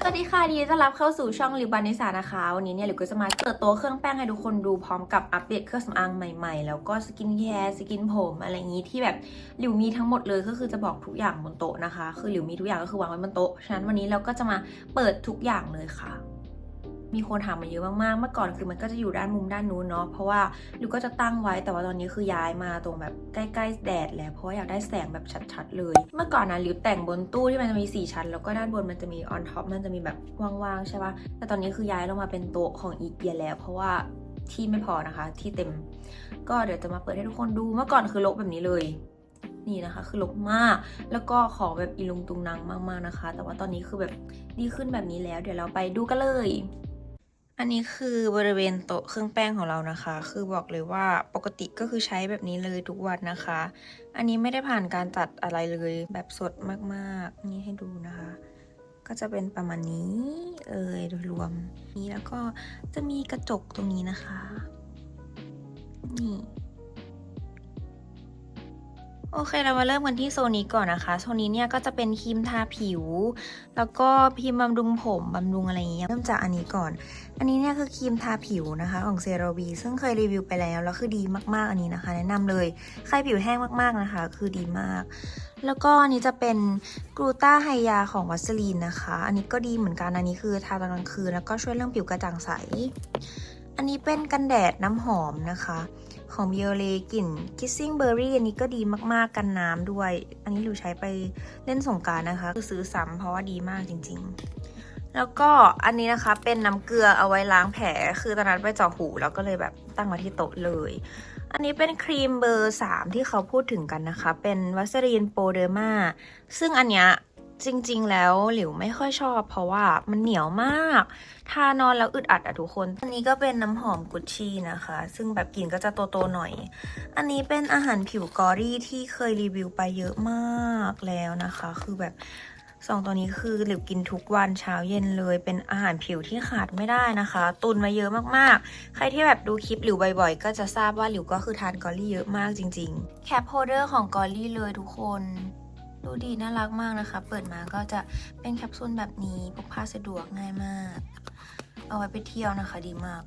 สวัสดีค่ะนดีต้อนรับเข้าสู่ช่องลิวบานิสานะคะ วันนี้เนี่ยลิวก็จะมาเปิดตัวเครื่องแป้งให้ทุกคนดูพร้อมกับอัปเดตเครื่องสำอางใหม่ๆ แล้วก็สกินแคร์สกินผมอะไรอย่างนี้ที่แบบลิวมีทั้งหมดเลยก็คือจะบอกทุกอย่างบนโต๊ะนะคะ คือลิวมีทุกอย่างก็คือวางไว้บนโต๊ะฉะนั้นวันนี้เราก็จะมาเปิดทุกอย่างเลยค่ะ มีคนถามมาเยอะมากๆ เมื่อก่อนคือมันก็จะอยู่ด้านมุมด้านนู้นเนาะ เพราะว่าลิวก็จะตั้งไว้ แต่ว่าตอนนี้คือย้ายมาตรงแบบใกล้ๆแดดแล้วเพราะาอยากได้แสงแบบชัดๆเลย เมื่อก่อนนะลิวแต่งบนตู้ที่มันจะมี 4 ชั้น แล้วก็ด้านบนมันจะมีออนท็อปมันจะมีแบบว่างๆใช่ปะแต่ตอนนี้คือย้ายลงมาเป็นโต๊ะของอีเกียแล้ว เพราะว่าที่ไม่พอนะคะ ที่เต็ม ก็เดี๋ยวจะมาเปิดให้ทุกคนดู เมื่อก่อนคือลกแบบนี้เลยนี่นะคะคือลกมากแล้วก็ของแบบอีลุงตุงนังมากๆนะคะ แต่ว่าตอนนี้คือแบบดีขึ้นแบบนี้แล้ว เดี๋ยวเราไปดูกันเลย อันนี้คือบริเวณโต๊ะเครื่องแป้งของเรานะคะ คือบอกเลยว่าปกติก็คือใช้แบบนี้เลยทุกวันนะคะ อันนี้ไม่ได้ผ่านการตัดอะไรเลยแบบสดมากๆ นี่ให้ดูนะคะ ก็จะเป็นประมาณนี้เอยโดยรวม นี้แล้วก็จะมีกระจกตรงนี้นะคะ นี่ โอเคเรามาเริ่มกันที่โซนนี้ก่อนนะคะ โซนนี้เนี่ยก็จะเป็นครีมทาผิว แล้วก็ครีมบำรุงผมบำรุงอะไรอย่างเงี้ยเริ่มจากอันนี้ก่อน อันนี้เนี่ยคือครีมทาผิวนะคะของเซราวีซึ่งเคยรีวิวไปแล้วแล้วคือดีมากๆอันนี้นะคะ แนะนำเลยใครผิวแห้งมากๆนะคะ คือดีมาก แล้วก็อันนี้จะเป็นกลูตาไฮยาของวัสลีนนะคะ อันนี้ก็ดีเหมือนกันอันนี้คือทาตอนกลางคืนแล้วก็ช่วยเรื่องผิวกระจ่างใส อันนี้เป็นกันแดดน้ำหอมนะคะ ของเบลเลกลิ่น Kissing Berry อันนี้ก็ดีมากๆกันน้ำด้วย อันนี้หลิวใช้ไปเล่นสงการนะคะ คือซื้อซ้ำเพราะว่าดีมากจริง ๆ แล้วก็อันนี้นะคะเป็นน้ำเกลือเอาไว้ล้างแผล คือตอนนั้นไปเจาะหูแล้วก็เลยแบบตั้งมาที่โต๊ะเลย อันนี้เป็นครีมเบอร์ 3 ที่เขาพูดถึงกันนะคะ เป็นวัสลีนโปเดอร์มาซึ่งอันเนี้ย จริง ๆ แล้วหลิวไม่ค่อยชอบ เพราะว่ามันเหนียวมาก ทานอนแล้วอึดอัดอะทุกคน อันนี้ก็เป็นน้ำหอมกุชชี่นะคะ ซึ่งแบบกลิ่นก็จะโตๆหน่อย อันนี้เป็นอาหารผิวกอรี่ที่เคยรีวิวไปเยอะมากแล้วนะคะ คือแบบสองตัวนี้คือหลิวกินทุกวันเช้าเย็นเลย เป็นอาหารผิวที่ขาดไม่ได้นะคะ ตุนมาเยอะมากๆ ใครที่แบบดูคลิปหลิวบ่อยๆ ก็จะทราบว่าหลิวก็คือทานกอรี่เยอะมากจริง ๆ แคปโฮเดอร์ของกอรี่เลยทุกคน ดูดีน่ารักมากนะคะ เปิดมาก็จะเป็นแคปซูลแบบนี้พกพาสะดวกง่ายมาก เอาไว้ไปเที่ยวนะคะ ดีมาก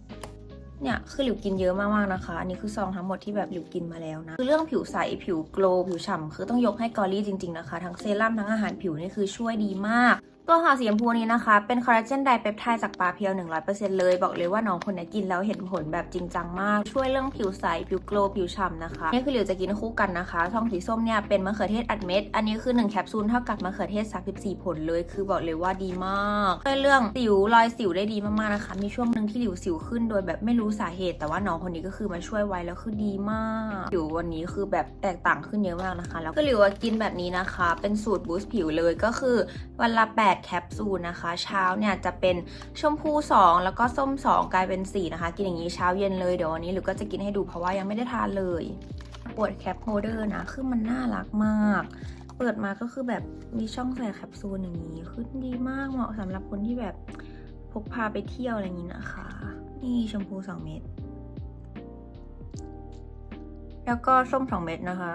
เนี่ยคือหลิวกินเยอะมากๆนะคะ อันนี้คือซองทั้งหมดที่แบบหลิวกินมาแล้วนะ คือเรื่องผิวใส ผิวโกลวผิวฉ่ำคือต้องยกให้กอรี่จริง ๆนะคะ ทั้งเซรั่มทั้งอาหารผิวนี่คือช่วยดีมาก ตัวหาสีชมพูนี้นะคะ เป็นคอลลาเจนไดเปปไทด์จากปลาเพียว 100%เลย บอกเลยว่าน้องคนนี้กินแล้วเห็นผลแบบจริงจังมาก ช่วยเรื่องผิวใส ผิวโกลว์ผิวฉ่ำนะคะ นี่คือหลิวจะกินคู่กันนะคะซองสีส้มเนี่ยเป็นมะเขือเทศอัดเม็ด อันนี้คือ 1 แคปซูลเท่ากับมะเขือเทศ34ผลเลย คือบอกเลยว่าดีมากช่วยเรื่องสิวรอยสิวได้ดีมากๆนะคะ มีช่วงหนึ่งที่หลิวสิวขึ้นโดยแบบไม่รู้สาเหตุ แต่ว่าน้องคนนี้ก็คือมาช่วยไว้แล้วคือดีมากผิววันนี้คือแบบแตกต่างขึ้นเยอะมากนะคะ แล้วก็หลิวกินแบบนี้นะคะ เป็นสูตรบูสต์ผิวเลยก็คือวันละ8แคปซูลนะคะ เช้าเนี่ยจะเป็นชมพู 2 แล้วก็ส้ม 2 กลายเป็น 4 นะคะ กินอย่างนี้เช้าเย็นเลยเดี๋ยววันนี้หลิวก็จะกินให้ดูเพราะว่ายังไม่ได้ทานเลยปวดแคปโฮเดอร์นะคือมันน่ารักมาก เปิดมาก็คือแบบมีช่องใส่แคปซูลอย่างนี้คือดีมากเหมาะสำหรับคนที่แบบพกพาไปเที่ยวอะไรอย่างนี้นะคะ นี่ชมพู 2 เม็ดแล้วก็ส้ม 2 เม็ดนะคะ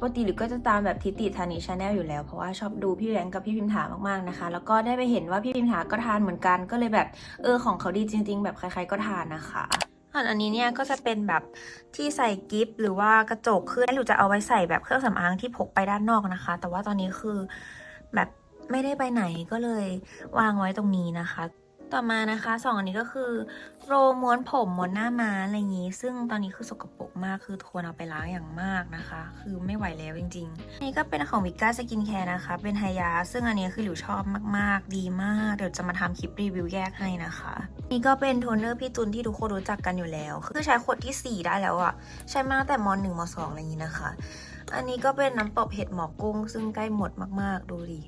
ปกติหรือก็จะตามแบบทิติธานีชาแนลอยู่แล้ว เพราะว่าชอบดูพี่แบงกับพี่พิมถามากๆนะคะ แล้วก็ได้ไปเห็นว่าพี่พิมถาก็ทานเหมือนกัน ก็เลยแบบเออของเขาดีจริง ๆ แบบใครๆก็ทานนะคะส่วนอันนี้เนี่ยก็จะเป็นแบบที่ใส่กิฟต์หรือว่ากระจกคือหรือจะเอาไว้ใส่แบบเครื่องสำอางที่พกไปด้านนอกนะคะ แต่ว่าตอนนี้คือแบบไม่ได้ไปไหนก็เลยวางไว้ตรงนี้นะคะ ต่อมานะคะสองอันนี้ก็คือ โรม้วนผมม้วนหน้าม้าอะไรอย่างนี้ ซึ่งตอนนี้คือสกปรกมากคือควรเอาไปล้างอย่างมากนะคะ คือไม่ไหวแล้วจริงๆอันนี้ก็เป็นของวิก้าสกินแคร์นะคะ เป็นไฮยา ซึ่งอันนี้คือหลิวชอบมากๆ ดีมาก เดี๋ยวจะมาทำคลิปรีวิวแยกให้นะคะ นี่ก็เป็นโทนเนอร์พี่ตุนที่ทุกคนรู้จักกันอยู่แล้ว คือใช้ขวดที่ 4 ได้แล้วอะใช้มาตั้งแต่ม .1 ม .2 อะไรอย่างนี้นะคะ อันนี้ก็เป็นน้ำตบเห็ดหมอกกุ้ง ซึ่งใกล้หมดมากๆ ดูดิ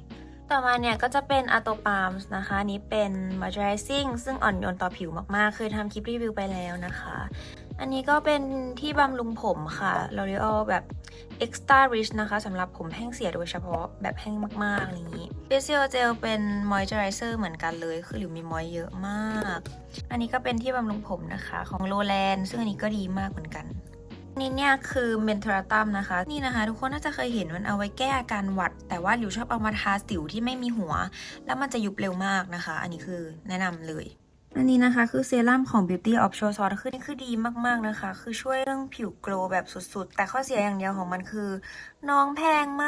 ต่อมาเนี่ยก็จะเป็นอะโตปาล์มนะคะนี้เป็น moisturizing ซึ่งอ่อนโยนต่อผิวมากๆ เคยทำคลิปรีวิวไปแล้วนะคะ อันนี้ก็เป็นที่บำรุงผมค่ะ L'Oreal แบบ extra rich นะคะสำหรับผมแห้งเสียโดยเฉพาะแบบแห้งมากๆอย่างนี้ facial gel เป็น moisturizer เหมือนกันเลย คือหลิวมีมอยเยอะมาก อันนี้ก็เป็นที่บำรุงผมนะคะของ Lowland ซึ่งอันนี้ก็ดีมากเหมือนกัน นนี้เนี่ยคือเมนทราตัมนะคะ นี่นะคะ ทุกคนน่าจะเคยเห็นมันเอาไว้แก้อาการหวัด แต่ว่าหลิวชอบเอามาทาสิวที่ไม่มีหัว แล้วมันจะยุบเร็วมากนะคะ อันนี้คือแนะนำเลย อันนี้นะคะคือเซรั่มของ Beauty of Show Sauce คือนี่คือดีมากๆนะคะ คือช่วยเรื่องผิวโกลว์แบบสุดๆ แต่ข้อเสียอย่างเดียวของมันคือ น้องแพงม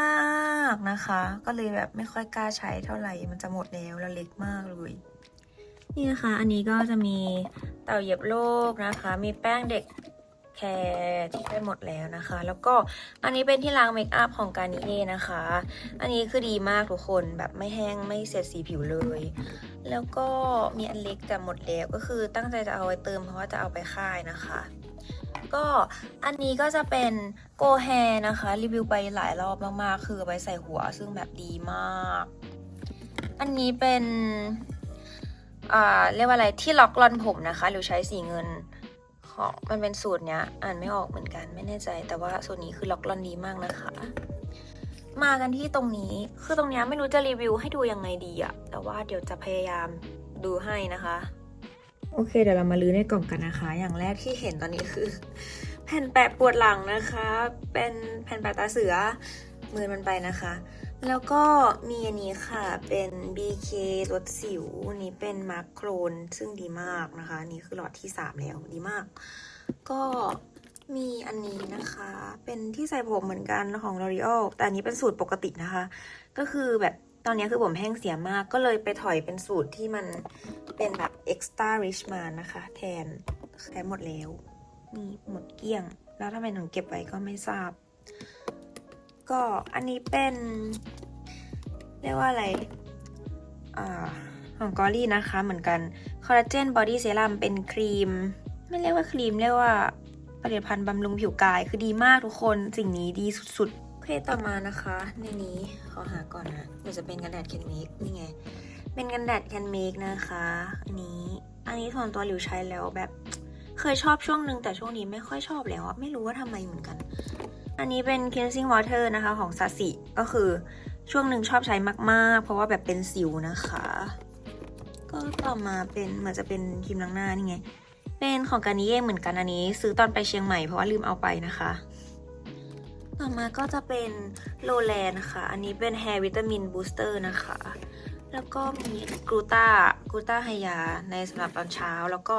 ากนะคะ ก็เลยแบบไม่ค่อยกล้าใช้เท่าไหร่มันจะหมดแล้วแล้วเล็กมากเลยนี่นะคะ อันนี้ก็จะมีเต่าเหยียบโลกนะคะ มีแป้งเด็ก แคร์ที่ใกล้หมดแล้วนะคะ แล้วก็อันนี้เป็นที่ล้างเมคอัพของการนิเย่นะคะ อันนี้คือดีมากทุกคนแบบไม่แห้งไม่เสียดสีผิวเลย แล้วก็มีอันเล็กแต่หมดแล้วก็คือตั้งใจจะเอาไว้เติมเพราะว่าจะเอาไปค่ายนะคะก็อันนี้ก็จะเป็นโกแฮนะคะ รีวิวไปหลายรอบมากๆ คือไปใส่หัวซึ่งแบบดีมาก อันนี้เป็น อ่า เรียกว่าอะไรที่ล็อกลอนผมนะคะหรือใช้สีเงิน ของมันเป็นสูตรเนี้ย อ่านไม่ออกเหมือนกันไม่แน่ใจ แต่ว่าสูตรนี้คือล็อกลอนดีมากนะคะ มากันที่ตรงนี้คือตรงเนี้ยไม่รู้จะรีวิวให้ดูยังไงดีอะแต่ว่าเดี๋ยวจะพยายามดูให้นะคะ โอเค เดี๋ยวเรามาลื้อในกล่องกันนะคะ อย่างแรกที่เห็นตอนนี้คือ แผ่นแปะปวดหลังนะคะ เป็นแผ่นแปะตาเสือมือมันไปนะคะ แล้วก็มีอันนี้ค่ะเป็น BK ลดสิวนี้เป็นมาร์คโครนซึ่งดีมากนะคะนี่คือหลอดที่ 3 แล้วดีมาก ก็มีอันนี้นะคะ เป็นที่ใส่ผมเหมือนกันของ L'Oreal แต่อันนี้เป็นสูตรปกตินะคะ ก็คือแบบตอนนี้คือผมแห้งเสียมากก็เลยไปถอยเป็นสูตรที่มันเป็นแบบ extra rich มานะคะ แทนแค่หมดแล้ว นี่หมดเกลี้ยง แล้วทำไมถึงเก็บไว้ก็ไม่ทราบ ก็อันนี้เป็น เรียกว่าอะไร อ่า ของกอรี่นะคะ เหมือนกันคอลลาเจนบอดี้เซรั่มเป็นครีม ไม่เรียกว่าครีม เรียกว่าผลิตภัณฑ์บำรุงผิวกาย คือดีมากทุกคนสิ่งนี้ดีสุดๆโอเคต่อมานะคะ ในนี้ขอหาก่อนนะเดี๋ยวจะเป็นกันแดดแคนเมกนี่ไง เป็นกันแดดแคนเมกนะคะ อันนี้ อันนี้ส่วนตัวหลิวใช้แล้วแบบ เคยชอบช่วงหนึ่งแต่ช่วงนี้ไม่ค่อยชอบแล้วอะไม่รู้ว่าทำไมเหมือนกัน อันนี้เป็น cleansing water นะคะของซาสิก็คือช่วงหนึ่งชอบใช้มากๆ เพราะว่าแบบเป็นสิวนะคะ ก็ต่อมาเป็นเหมือนจะเป็นครีมล้างหน้านี่ไง เป็นของการนิเย่เหมือนกันอันนี้ ซื้อตอนไปเชียงใหม่เพราะว่าลืมเอาไปนะคะ ต่อมาก็จะเป็นโลแลนะคะ อันนี้เป็น hair vitamin booster นะคะ แล้วก็มีกลูตากลูตาไฮยาในสำหรับตอนเช้า แล้วก็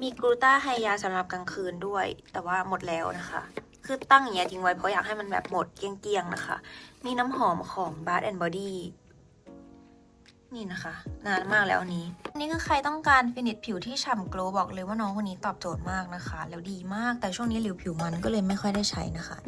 มีกลูตาไฮยาสำหรับกลางคืนด้วย แต่ว่าหมดแล้วนะคะ คือตั้งอย่างเงี้ยทิ้งไว้เพราะอยากให้มันแบบหมดเกลี้ยงๆนะคะ มีน้ำหอมของ Bath and Body นี่นะคะ นานมากแล้วอันนี้อันนี้คือใครต้องการฟินิชผิวที่ฉ่ำโกลบอกเลยว่าน้องคนนี้ตอบโจทย์มากนะคะ แล้วดีมากแต่ช่วงนี้หลิวผิวมันก็เลยไม่ค่อยได้ใช้นะคะ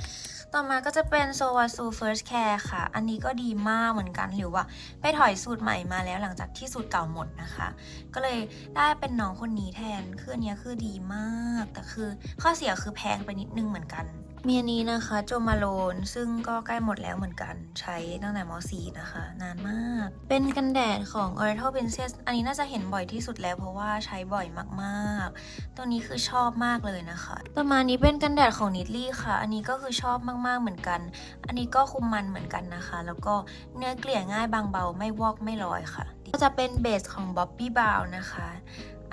ต่อมาก็จะเป็น s o w a s u First Care ค่ะ อันนี้ก็ดีมากเหมือนกันหรือว่าไปถอยสูตรใหม่มาแล้วหลังจากที่สูตรเก่าหมดนะคะ ก็เลยได้เป็นน้องคนนี้แทนคืออันนี้คือดีมาก แต่คือข้อเสียคือแพงไปนิดนึงเหมือนกัน เมีอันนี้นะคะโจมาโลน ซึ่งก็ใกล้หมดแล้วเหมือนกันใช้ตั้งแต่ม .4 นะคะ นานมาก เป็นกันแดดของ Oriental Princess อันนี้น่าจะเห็นบ่อยที่สุดแล้วเพราะว่าใช้บ่อยมากๆ ตัวนี้คือชอบมากเลยนะคะ ต่อมานี้เป็นกันแดดของนิ t ลี่ค่ะ อันนี้ก็คือชอบมากๆเหมือนกัน อันนี้ก็คุมมันเหมือนกันนะคะ แล้วก็เนื้อเกลี่ยง่ายบางเบาไม่วอกไม่ลอยค่ะ ก็จะเป็นเบสของ Bobbi Brown นะคะ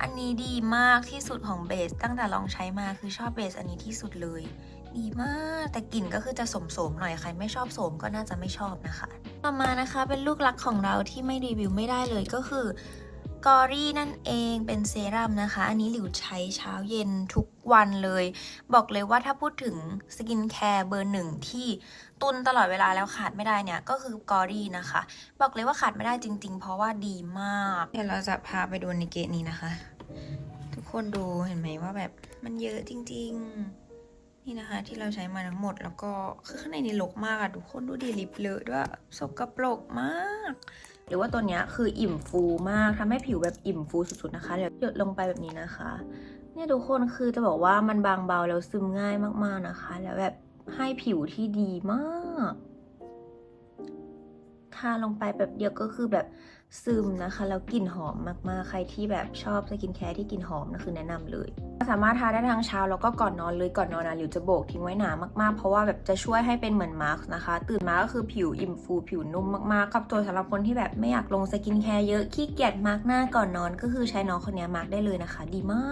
อันนี้ดีมากที่สุดของเบสตั้งแต่ลองใช้มาคือชอบเบสอันนี้ที่สุดเลย ดีมาก แต่กลิ่นก็คือจะสมสมๆหน่อยใครไม่ชอบสมก็น่าจะไม่ชอบนะคะ ต่อมานะคะเป็นลูกรักของเราที่ไม่รีวิวไม่ได้เลยก็คือกอรี่นั่นเองเป็นเซรั่มนะคะ อันนี้หลิวใช้เช้าเย็นทุกวันเลย บอกเลยว่าถ้าพูดถึงสกินแคร์เบอร์หนึ่งที่ตุนตลอดเวลาแล้วขาดไม่ได้เนี่ย ก็คือกอรี่นะคะ บอกเลยว่าขาดไม่ได้จริง ๆ เพราะว่าดีมากเดี๋ยวเราจะพาไปดูในเกตนี้นะคะ ทุกคนดูเห็นไหมว่าแบบมันเยอะจริง ๆ นี่นะคะที่เราใช้มาทั้งหมดแล้วก็คือข้างในนี่รกมากอะทุกคนดูดีลิปเลอะด้วยสกปรกมาก หรือว่าตัวเนี้ยคืออิ่มฟูมากทำให้ผิวแบบอิ่มฟูสุดๆนะคะเดี๋ยวหยดลงไปแบบนี้นะคะ เนี่ยทุกคนคือจะบอกว่ามันบางเบาแล้วซึมง่ายมากๆนะคะ แล้วแบบให้ผิวที่ดีมากทาลงไปแบบเดียวก็คือแบบ ซึมนะคะ แล้วกลิ่นหอมมากๆ ใครที่แบบชอบสกินแคร์ที่กลิ่นหอมนะคือแนะนำเลย สามารถทาได้ทั้งเช้าแล้วก็ก่อนนอนเลยก่อนนอนนะหลิวจะโบกทิ้งไว้หนามากๆ เพราะว่าแบบจะช่วยให้เป็นเหมือนมาร์กนะคะ ตื่นมาก็คือผิวอิ่มฟูผิวนุ่มมากๆกับตัวสำหรับคนที่แบบไม่อยากลงสกินแคร์เยอะขี้เกียจมาร์กหน้าก่อนนอน ก็คือใช้น้องคนนี้มาร์กได้เลยนะคะ ดีมา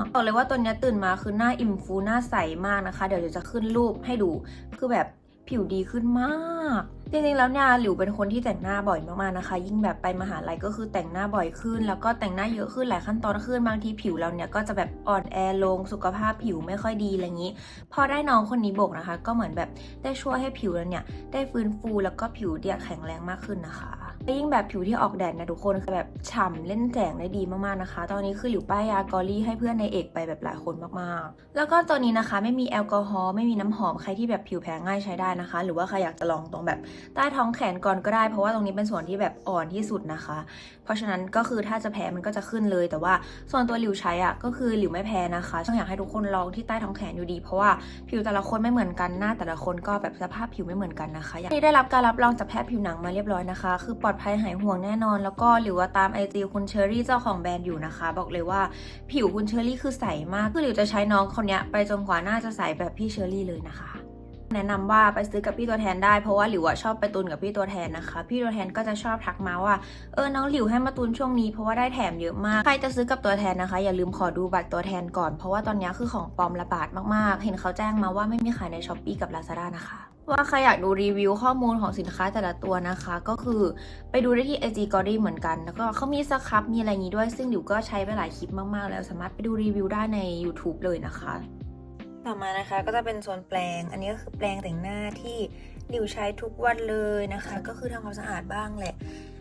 กบอกเลยว่าตัวนี้ตื่นมาคือหน้าอิ่มฟูหน้าใสมากนะคะ เดี๋ยวจะขึ้นรูปให้ดูคือแบบ ผิวดีขึ้นมากจริงๆแล้วเนี่ยหลิวเป็นคนที่แต่งหน้าบ่อยมากๆนะคะ ยิ่งแบบไปมหาลัยก็คือแต่งหน้าบ่อยขึ้น แล้วก็แต่งหน้าเยอะขึ้นหลายขั้นตอนขึ้นบางทีผิวเราเนี่ยก็จะแบบอ่อนแอลงสุขภาพผิวไม่ค่อยดีอะไรอย่างนี้ พอได้น้องคนนี้โบกนะคะ ก็เหมือนแบบได้ช่วยให้ผิวเราเนี่ยได้ฟื้นฟูแล้วก็ผิวเดียแข็งแรงมากขึ้นนะคะ ยิ่งแบบผิวที่ออกแดดนะทุกคนคือแบบฉ่ำเล่นแสงได้ดีมากๆนะคะ ตอนนี้คือหลิวป้ายยากอรี่ให้เพื่อนในเอกไปแบบหลายคนมากๆ แล้วก็ตัวนี้นะคะไม่มีแอลกอฮอล์ไม่มีน้ำหอมใครที่แบบผิวแพ้ง่ายใช้ได้นะคะ หรือว่าใครอยากจะลองตรงแบบใต้ท้องแขนก่อนก็ได้ เพราะว่าตรงนี้เป็นส่วนที่แบบอ่อนที่สุดนะคะ เพราะฉะนั้นก็คือถ้าจะแพ้มันก็จะขึ้นเลย แต่ว่าส่วนตัวหลิวใช้อะก็คือหลิวไม่แพ้นะคะต้องอยากให้ทุกคนลองที่ใต้ท้องแขนอยู่ดี เพราะว่าผิวแต่ละคนไม่เหมือนกันหน้าแต่ละคนก็แบบสภาพผิวไม่เหมือนกันนะคะที่ได้รับการรับรองจากแพทย์ผิวหนังมาเรียบร้อยนะคะ คือปลอดภัยหายห่วงแน่นอน แล้วก็หรือว่าตามไอจีคุณเชอรี่เจ้าของแบรนด์อยู่นะคะ บอกเลยว่าผิวคุณเชอรี่คือใสมากคือหลิวจะใช้น้องคนนี้ไปจนกว่าหน้าจะใสแบบพี่เชอรี่เลยนะคะแนะนำว่าไปซื้อกับพี่ตัวแทนได้เพราะว่าหลิวอะชอบไปตุนกับพี่ตัวแทนนะคะ พี่ตัวแทนก็จะชอบทักมาว่าเออน้องหลิวให้มาตุนช่วงนี้เพราะว่าได้แถมเยอะมากใครจะซื้อกับตัวแทนนะคะ อย่าลืมขอดูบัตรตัวแทนก่อนเพราะว่าตอนนี้คือของปลอมระบาดมากๆ เห็นเขาแจ้งมาว่าไม่มีขายในช้อปปีกับ Lazada นะคะ ว่าใครอยากดูรีวิวข้อมูลของสินค้าแต่ละตัวนะคะ ก็คือไปดูได้ที่ IG g o d y เหมือนกัน แล้วก็เขามีสครับมีอะไรงนี้ด้วย ซึ่งหลิวก็ใช้ไปหลายคลิปมาก ๆ แล้วสามารถไปดูรีวิวได้ใน YouTube เลยนะคะ ต่อมานะคะก็จะเป็นโซนแปลง อันนี้ก็คือแปลงแต่งหน้าที่หลิวใช้ทุกวันเลยนะคะ ก็คือทำความสะอาดบ้างแหละ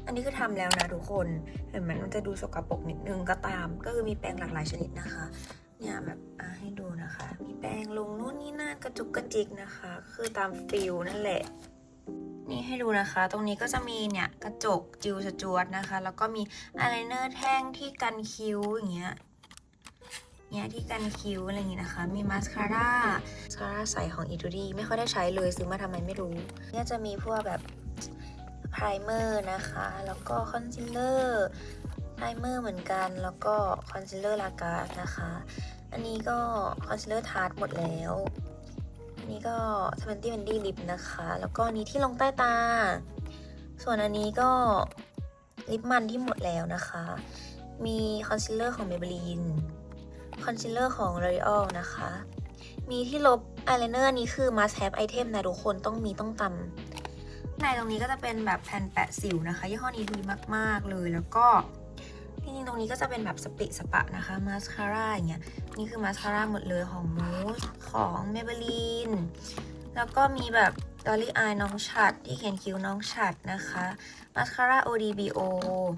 อันนี้คือทำแล้วนะทุกคน เห็นไหมมันจะดูสกปรกนิดนึงก็ตาม ก็คือมีแปรงหลากหลายชนิดนะคะ เนี่ยแบบอะให้ดูนะคะ มีแปรงลงนู่นนี่นั่นกระจุกกระจิกนะคะ คือตามฟิลนั่นแหละ นี่ให้ดูนะคะ ตรงนี้ก็จะมีเนี่ยกระจกจิวสจวดนะคะ แล้วก็มีอายไลเนอร์แท่งที่กันคิ้วอย่างเงี้ยเนี่ยที่กันคิ้วอะไรอย่างงี้นะคะ มีมาสคาร่ามาสคาร่าใสของอีทูดีไม่ค่อยได้ใช้เลยซื้อมาทำไมไม่รู้ เนี่ยจะมีพวกแบบไพรเมอร์นะคะ แล้วก็คอนซีลเลอร์ พรเมอร์เหมือนกัน แล้วก็คอนซีลเลอร์ลากาสนะคะ อันนี้ก็คอนซีลเลอร์ทาร์ตหมดแล้ว อันนี้ก็ทเวนตี้เวนดี้ลิปนะคะ แล้วก็นี้ที่ลงใต้ตา ส่วนอันนี้ก็ลิปมันที่หมดแล้วนะคะ มีคอนซีลเลอร์ของ Maybelline คอนซีลเลอร์ของ L'Oreal นะคะ มีที่ลบอายไลเนอร์นี้คือ must have item นะทุกคนต้องมีต้องตำในตรงนี้ก็จะเป็นแบบแผ่นแปะสิวนะคะ ยี่ห้อนี้ดีมาก ๆ เลยแล้วก็ จริงๆตรงนี้ก็จะเป็นแบบสปะสปะนะคะมาสคาร่าอย่างเงี้ยนี่คือมาสคาร่าหมดเลยของมูสของ Maybelline แล้วก็มีแบบดอลลี่อายน้องฉัดที่เขียนคิ้วน้องฉัดนะคะมาสคาร่า ODBO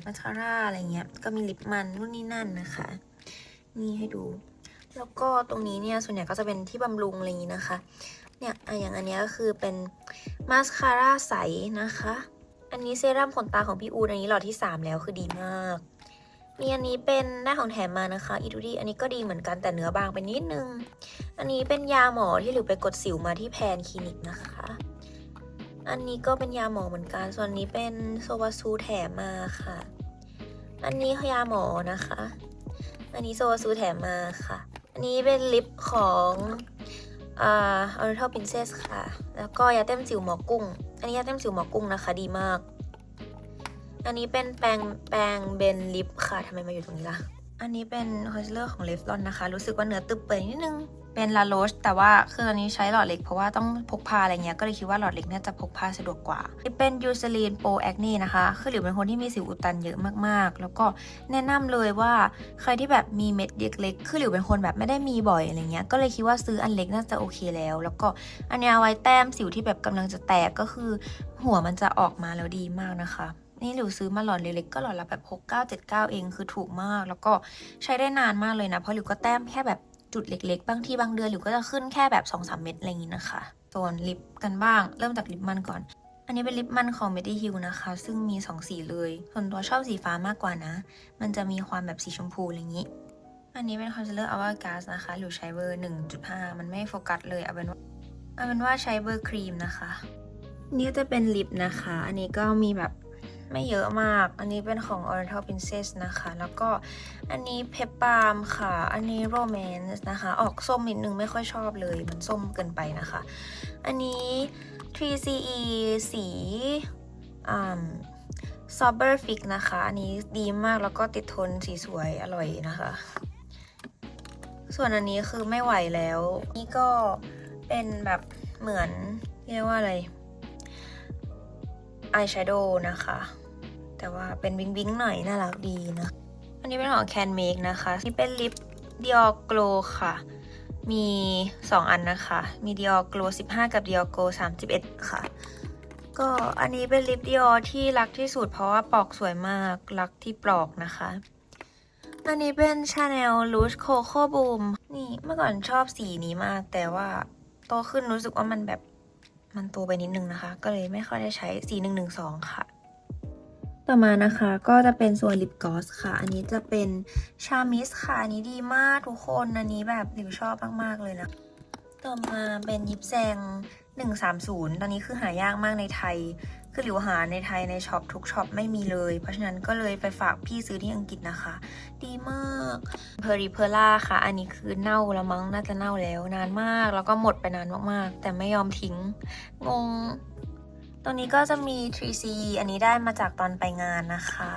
มาสคาร่าอะไรเงี้ยก็มีลิปมันนู่นนี่นั่นนะคะนี่ให้ดู แล้วก็ตรงนี้เนี่ยส่วนใหญ่ก็จะเป็นที่บำรุงอะไรอย่างนี้นะคะเนี่ยอย่างอันนี้ก็คือเป็นมาสคาร่าใสนะคะ อันนี้เซรั่มขนตาของพี่อูดอันนี้หลอดที่ 3 แล้วคือดีมาก มีอันนี้เป็นได้ของแถมมานะคะอีทูดีอันนี้ก็ดีเหมือนกันแต่เนื้อบางไปนิดนึง อันนี้เป็นยาหมอที่หลิวไปกดสิวมาที่แพนคลินิกนะคะ อันนี้ก็เป็นยาหมอเหมือนกัน ส่วนนี้เป็นโซวาซูแถมมาค่ะ อันนี้ยาหมอนะคะ อันนี้โซวาซูแถมมาค่ะ อันนี้เป็นลิปของอ่า Oriental Princess ค่ะ แล้วก็ยาเต้มสิวหมอกุ้ง อันนี้ยาเต้มสิวหมอกุ้งนะคะ ดีมาก อันนี้เป็นแปรงแปรงเบนลิปค่ะทำไมมาอยู่ตรงนี้ล่ะ อันนี้เป็นคอนซีลเลอร์ของเลฟลอนนะคะ รู้สึกว่าเนื้อตึบเปื่อยนิดนึง เป็นลาโรชแต่ว่าคืออันนี้ใช้หลอดเล็กเพราะว่าต้องพกพาอะไรเงี้ย ก็เลยคิดว่าหลอดเล็กน่าจะพกพาสะดวกกว่าเป็นยูซลีนโปรแอคเน่นะคะ คือหลิวเป็นคนที่มีสิวอุดตันเยอะมากๆ แล้วก็แนะนำเลยว่าใครที่แบบมีเม็ดเล็กๆ คือหลิวเป็นคนแบบไม่ได้มีบ่อยอะไรเงี้ย ก็เลยคิดว่าซื้ออันเล็กน่าจะโอเคแล้ว แล้วก็อันนี้เอาไว้แต้มสิวที่แบบกำลังจะแตกก็คือ หัวมันจะออกมาแล้วดีมากนะคะ นี่หลิวซื้อมาหลอดเล็กๆก็หลอดละแบบ 6 9 7 9 เองคือถูกมาก แล้วก็ใช้ได้นานมากเลยนะ เพราะหลิวก็แต้มแค่แบบจุดเล็กๆ บางทีบางเดือนหลิวก็จะขึ้นแค่แบบ2-3เม็ดอะไรอย่างนี้นะคะส่วนลิปกันบ้าง เริ่มจากลิปมันก่อน อันนี้เป็นลิปมันของ m e d i h i l นะคะ ซึ่งมี 2 สีเลย ส่วนตัวชอบสีฟ้ามากกว่านะ มันจะมีความแบบสีชมพูอะไรอย่างนี้ อันนี้เป็นคอนซีลเลอร์อวากาสนะคะหลิวใช้เบอร์ 1.5 มันไม่โฟกัสเลยเอาเป็นว่าเอาเป็นว่าใช้เบอร์ครีมนะคะ นี่จะเป็นลิปนะคะ อันนี้ก็มีแบบ ไม่เยอะมาก อันนี้เป็นของ Oriental Princess นะคะ แล้วก็อันนี้เพปปามค่ะ อันนี้ Romance นะคะ ออกส้มนิดนึงไม่ค่อยชอบเลย มันส้มเกินไปนะคะ อันนี้ 3CE สีอ่าซอ b เบอร์ฟิกนะคะ อันนี้ดีมากแล้วก็ติดทนสีสวยอร่อยนะคะ ส่วนอันนี้คือไม่ไหวแล้ว นี่ก็เป็นแบบเหมือน เรียกว่าอะไรอายแชโดว์นะคะ แต่ว่าเป็นวิงวิงหน่อยน่ารักดีนะ อันนี้เป็นของ Can Make นะคะ นี่เป็นลิป Dior Glow ค่ะ มี 2 อันนะคะ มี Dior Glow 15 กับ Dior Glow 31 ค่ะ ก็อันนี้เป็นลิป Dior ที่รักที่สุดเพราะว่าปอกสวยมากรักที่ปลอกนะคะอันนี้เป็น Chanel Rouge Coco Boom นี่เมื่อก่อนชอบสีนี้มาก แต่ว่าโตขึ้นรู้สึกว่ามันแบบมันโตไปนิดนึงนะคะ ก็เลยไม่ค่อยได้ใช้สี112 ค่ะ ต่อมานะคะก็จะเป็นส่วนลิปกลอสค่ะ อันนี้จะเป็นชามิสค่ะ อันนี้ดีมากทุกคน อันนี้แบบดิวชอบมาก ๆ เลยนะ ต่อมาเป็นยิปแซง 130 ตอนนี้คือหายากมากในไทย คือหลิวหาในไทยในช็อปทุกช็อปไม่มีเลย เพราะฉะนั้นก็เลยไปฝากพี่ซื้อที่อังกฤษนะคะ ดีมากเพอริเพล่าค่ะ อันนี้คือเน่าแล้วมั้งน่าจะเน่าแล้ว นานมากแล้วก็หมดไปนานมากๆ แต่ไม่ยอมทิ้งงง ตรงนี้ก็จะมี 3C อันนี้ได้มาจากตอนไปงานนะคะ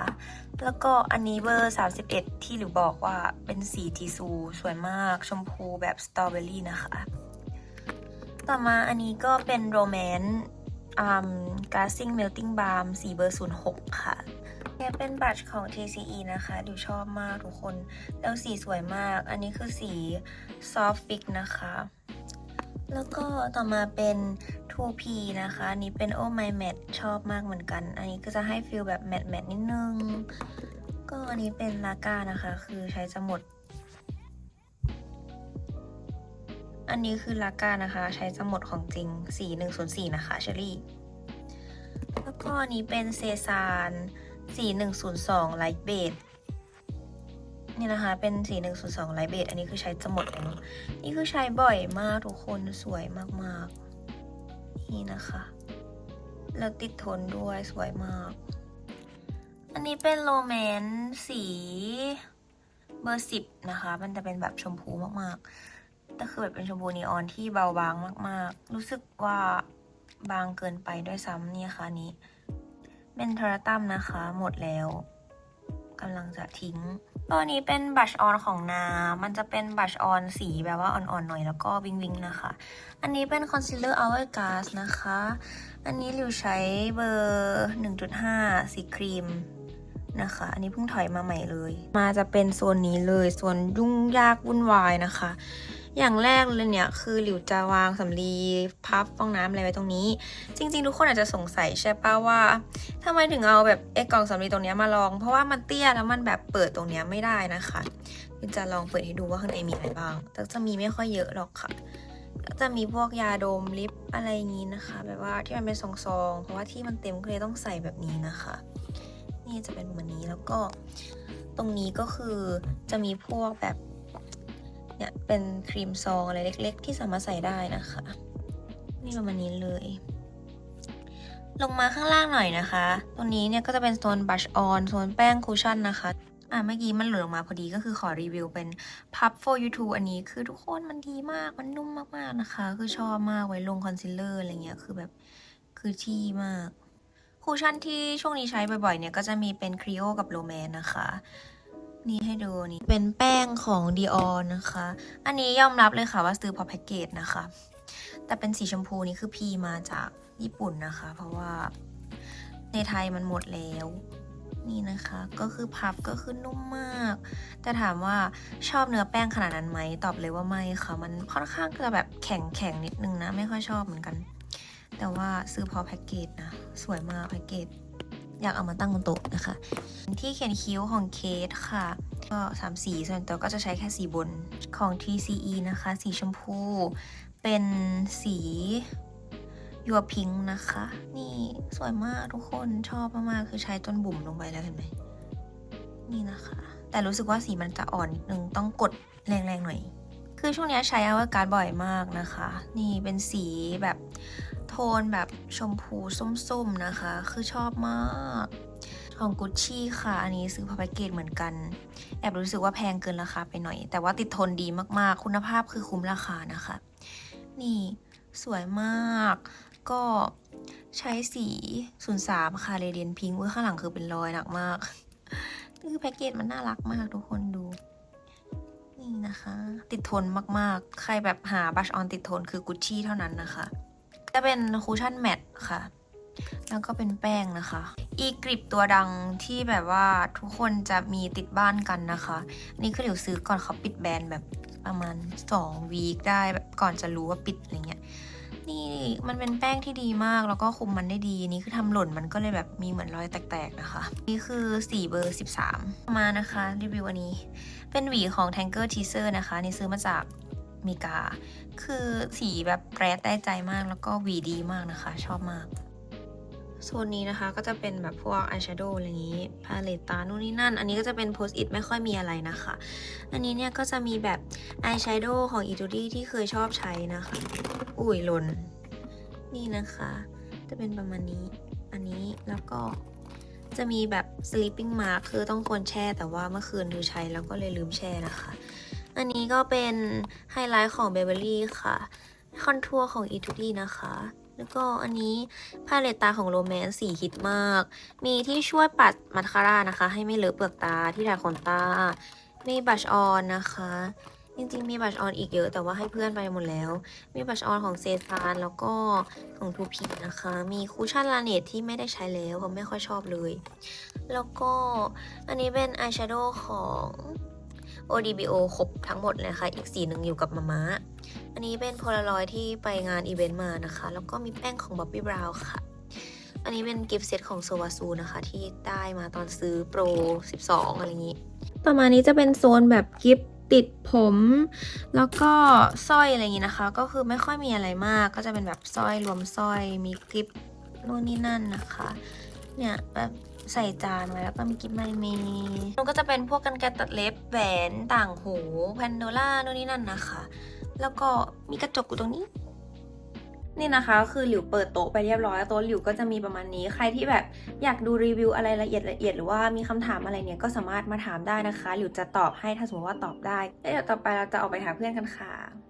แล้วก็อันนี้เบอร์ 31 ที่หลิวบอกว่าเป็นสีทีซู สวยมาก ชมพูแบบสตรอเบอรี่นะคะ ต่อมาอันนี้ก็เป็นโรแมนต์อืม glassing melting balm สีเบอร์ 06 ค่ะเนี่ยเป็นบัตรของ TCE นะคะดิวชอบมากทุกคน แล้วสีสวยมาก อันนี้คือสี soft fix นะคะ แล้วก็ต่อมาเป็น 2P นะคะ อันนี้เป็น Oh My Matte ชอบมากเหมือนกัน อันนี้ก็จะให้ฟีลแบบแมตต์แมตนิดนึง ก็อันนี้เป็นลาก้านะคะ คือใช้จะหมด อันนี้คือลาก้านะคะ ใช้จะหมดของจริง 4104 นะคะเชอรี่ แล้วก็อันนี้เป็นเซซาน4102ไลท์เบด นี่นะคะ เป็น4102ไลท์เบดอันนี้คือใช้จะหมดแล้วนี่คือใช้บ่อยมากทุกคนสวยมากๆ นี่นะคะ แล้วติดทนด้วยสวยมาก อันนี้เป็นโรแมนสีเบอร์สิบนะคะ มันจะเป็นแบบชมพูมากๆ แต่คือแบบเป็นชมพูนีออนที่เบาบางมาก ๆ รู้สึกว่าบางเกินไปด้วยซ้ำนี่ค่ะนี้ เป็นเทอราตัมนะคะ หมดแล้ว กำลังจะทิ้ง ตัวนี้เป็นบัชออนของนา มันจะเป็นบัชออนสีแบบว่าอ่อนๆหน่อยแล้วก็วิงวิงนะคะ อันนี้เป็นคอนซีลเลอร์ Hourglass นะคะ อันนี้หลิวใช้เบอร์ 1.5 สีครีมนะคะ อันนี้เพิ่งถอยมาใหม่เลย มาจะเป็นโซนนี้เลย โซนยุ่งยากวุ่นวายนะคะ อย่างแรกเลยเนี่ยคือหลิวจะวางสำลีพับฟองน้ำอะไรไว้ตรงนี้ จริง ๆ ทุกคนอาจจะสงสัยใช่ป่าว่าทำไมถึงเอาแบบไอ้กล่องสำลีตรงนี้มาลอง เพราะว่ามันเตี้ยแล้วมันแบบเปิดตรงนี้ไม่ได้นะคะลิวจะลองเปิดให้ดูว่าข้างในมีอะไรบ้าง แต่จะมีไม่ค่อยเยอะหรอกค่ะก็จะมีพวกยาดมลิปอะไรอย่างนี้นะคะ แบบว่าที่มันเป็นซองๆเพราะว่าที่มันเต็มก็เลยต้องใส่แบบนี้นะคะ นี่จะเป็นแบบนี้แล้วก็ ตรงนี้ก็คือจะมีพวกแบบ เนี่ยเป็นครีมซองอะไรเล็ก ๆ ที่สามารถใส่ได้นะคะ นี่ประมาณนี้เลย ลงมาข้างล่างหน่อยนะคะ ตรงนี้เนี่ยก็จะเป็นโซนบัชออนโซนแป้งคูชั่นนะคะอะเมื่อกี้มันหลุดออกมาพอดีก็คือขอรีวิวเป็น Puff for you t u อันนี้คือทุกคนมันดีมากมันนุ่มมากๆนะคะ คือชอบมากไว้ลงคอนซีลเลอร์อะไรเงี้ยคือแบบคือที่มากคูชั่นที่ช่วงนี้ใช้บ่อยๆเนี่ยก็จะมีเป็นครีโอกับโรแมนนะคะ นี่ให้ดูนี่เป็นแป้งของ Dior นะคะ อันนี้ยอมรับเลยค่ะว่าซื้อพอแพ็กเกจนะคะ แต่เป็นสีชมพูนี่คือพีมาจากญี่ปุ่นนะคะ เพราะว่าในไทยมันหมดแล้ว นี่นะคะ ก็คือพับก็คือนุ่มมาก แต่ถามว่าชอบเนื้อแป้งขนาดนั้นไหมตอบเลยว่าไม่ค่ะ มันค่อนข้างจะแบบแข็งแข็งๆนิดนึงนะ ไม่ค่อยชอบเหมือนกัน แต่ว่าซื้อพอแพ็กเกจนะ สวยมากแพ็กเกจ อยากเอามาตั้งบนโต๊ะนะคะ ที่เขียนคิ้วของเคสค่ะ ก็สามสีส่วนตัวก็จะใช้แค่สีบนของ TCE นะคะ สีชมพู เป็นสียัวพิงนะคะ นี่สวยมากทุกคนชอบมากๆคือใช้จนบุ๋มลงไปแล้วเห็นไหมนี่นะคะ แต่รู้สึกว่าสีมันจะอ่อนนิดนึงต้องกดแรงๆหน่อย คือช่วงนี้ใช้อวกาศบ่อยมากนะคะ นี่เป็นสีแบบโทนแบบชมพูส้มๆนะคะ คือชอบมากของกุชชี่ค่ะ อันนี้ซื้อพาแพ็กเกจเหมือนกัน แอบรู้สึกว่าแพงเกินราคาไปหน่อย แต่ว่าติดทนดีมากๆ คุณภาพคือคุ้มราคานะคะ นี่สวยมาก ก็ใช้สี03ค่ะเรเดียนพิงค์ข้างหลังคือเป็นรอยหนักมากคือแพ็กเกจมันน่ารักมากทุกคนดู นี่นะคะ ติดทนมากๆ ใครแบบหาบัชออนติดทนคือกุชชี่เท่านั้นนะคะ จะเป็นคูชั่นแมตต์ค่ะ แล้วก็เป็นแป้งนะคะ อีกริบตัวดังที่แบบว่าทุกคนจะมีติดบ้านกันนะคะอันนี่คือหลิวซื้อก่อนเขาปิดแบรนด์แบบประมาณ2วีคได้แบบก่อนจะรู้ว่าปิดอะไรเงี้ย นี่มันเป็นแป้งที่ดีมากแล้วก็คุมมันได้ดีนี่คือทำหล่นมันก็เลยแบบมีเหมือนรอยแตกๆนะคะ นี่คือสีเบอร์ 13 มานะคะรีวิววันนี้ เป็นหวีของ Tanker Teaser นะคะ นี่ซื้อมาจากมิกา คือสีแบบแปรดได้ใจมากแล้วก็หวีดีมากนะคะ ชอบมาก โซนนี้นะคะก็จะเป็นแบบพวกอายแชโดว์อะไรอย่างนี้พาเลตตานู่นนี่นั่น อันนี้ก็จะเป็นโพสต์อิทไม่ค่อยมีอะไรนะคะ อันนี้เนี่ยก็จะมีแบบอายแชโดว์ของ e t u d y ที่เคยชอบใช้นะคะ อุ้ยหล่นนี่นะคะ จะเป็นประมาณนี้ อันนี้แล้วก็จะมีแบบ sleeping mask คือต้องควรแช่แต่ว่าเมื่อคืนดูใช้แล้วก็เลยลืมแช่นะคะ อันนี้ก็เป็นไฮไลท์ของ Beverly ค่ะ คอนทัวร์ของ e t u d y นะคะ แล้วก็อันนี้พาเลตตาของโรแมนสีฮิตมาก มีที่ช่วยปัดมัสคาร่านะคะ ให้ไม่เลอะเปลือกตาที่ถ่ายขนตา มีบัชออนนะคะ จริงๆ มีบัชออนอีกเยอะแต่ว่าให้เพื่อนไปหมดแล้ว มีบัชออนของเซซานแล้วก็ของทูพีนะคะ มีคูชั่นลาเนตที่ไม่ได้ใช้แล้วผมไม่ค่อยชอบเลย แล้วก็อันนี้เป็นอายแชโดว์ของ ODBO ครบทั้งหมดเลยค่ะ อีกสีหนึ่งอยู่กับมาม่าอันนี้เป็นโพลารอยที่ไปงานอีเวนต์มานะคะ แล้วก็มีแป้งของ Bobbi Brown ค่ะ อันนี้เป็นกิฟต์เซตของโซวาซูนะคะ ที่ได้มาตอนซื้อโปร 12 อะไรอย่างนี้ ต่อมานี้จะเป็นโซนแบบกิฟต์ติดผม แล้วก็สร้อยอะไรอย่างนี้นะคะ ก็คือไม่ค่อยมีอะไรมาก ก็จะเป็นแบบสร้อยรวมสร้อย มีคลิปนู่นนี่นั่นนะคะ เนี่ยแบบ ใส่จานไว้แล้วก็มีกิฟต์ไม่มีมันก็จะเป็นพวกกันไกรตัดเล็บแหวนต่างหูแพนโดล่านู่นนี่นั่นนะคะ แล้วก็มีกระจกอยู่ตรงนี้ นี่นะคะคือหลิวเปิดโต๊ะไปเรียบร้อยโต๊ะหลิวก็จะมีประมาณนี้ ใครที่แบบอยากดูรีวิวอะไรละเอียดละเอียดหรือว่ามีคำถามอะไรเนี่ยก็สามารถมาถามได้นะคะหลิวจะตอบให้ถ้าสมมติว่าตอบได้แล้วเดี๋ยวต่อไปเราจะออกไปหาเพื่อนกันค่ะ